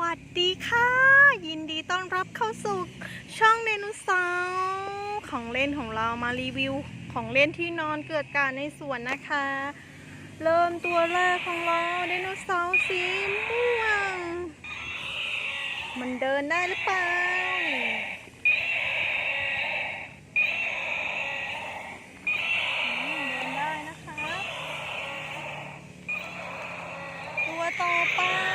วัสดีค่ะ ยินดีต้อนรับเข้าสู่ช่องไดนเสาร์ของเล่นของเรามารีวิวของเล่นที่นอนเกิดการในสวนนะคะ เริ่มตัวแรกของเราไดโนเสาร์สีม่วง มันเดินได้หรือเปล่าเดินได้นะคะตัวต่อไป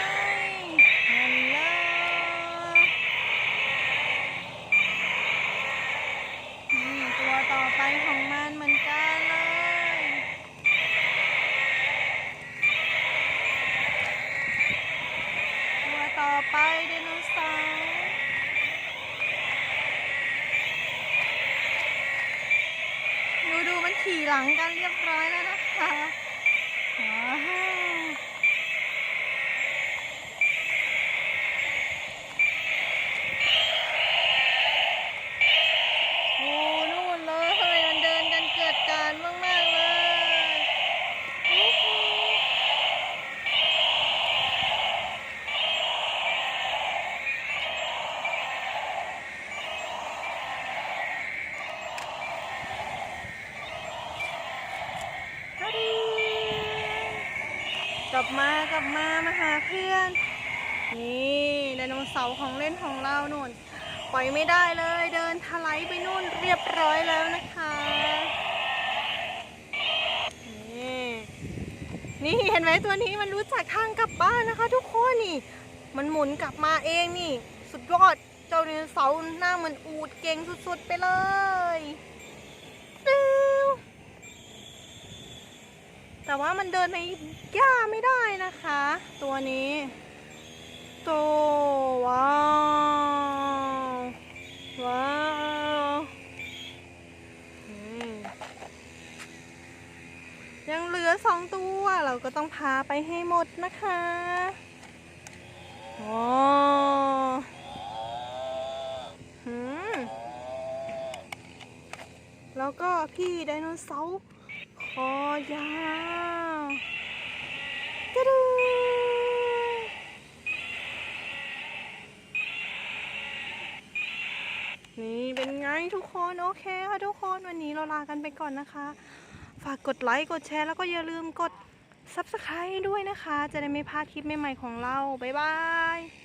ไปไดโนเสาร์ดูดูมันขี่หลังกันเรียบร้อยแล้วนะคะ มากลับมามาหาเพื่อน นี่ไดโนเสาร์ของเล่นของเรานู่นปล่อยไม่ได้เลยเดินทลายไปนู่นเรียบร้อยแล้วนะคะนี่นี่เห็นไหมตัวนี้มันรู้จักทางกลับบ้านนะคะ ทุกคนนี่ มันหมุนกลับมาเองนี่ สุดยอดเจ้าไดโนเสาร์หน้าเหมือนอูดเก่งสุดๆไปเลยตึ้ว แต่ว่ามันเดินในหญ้าไม่ได้นะคะ ตัวนี้โตว้าวว้าวยังเหลือสองตัวเราก็ต้องพาไปให้หมดนะคะว้แล้วก็พี่ไดโนเสาร์คอยาว นี่เป็นไงทุกคนโอเคค่ะทุกคนวันนี้เราลากันไปก่อนนะคะ ฝากกดไลค์กดแชร์แล้วก็อย่าลืมกด Subscribe ด้วยนะคะ จะได้ไม่พลาดคลิปใหม่ๆของเรา บ๊ายบาย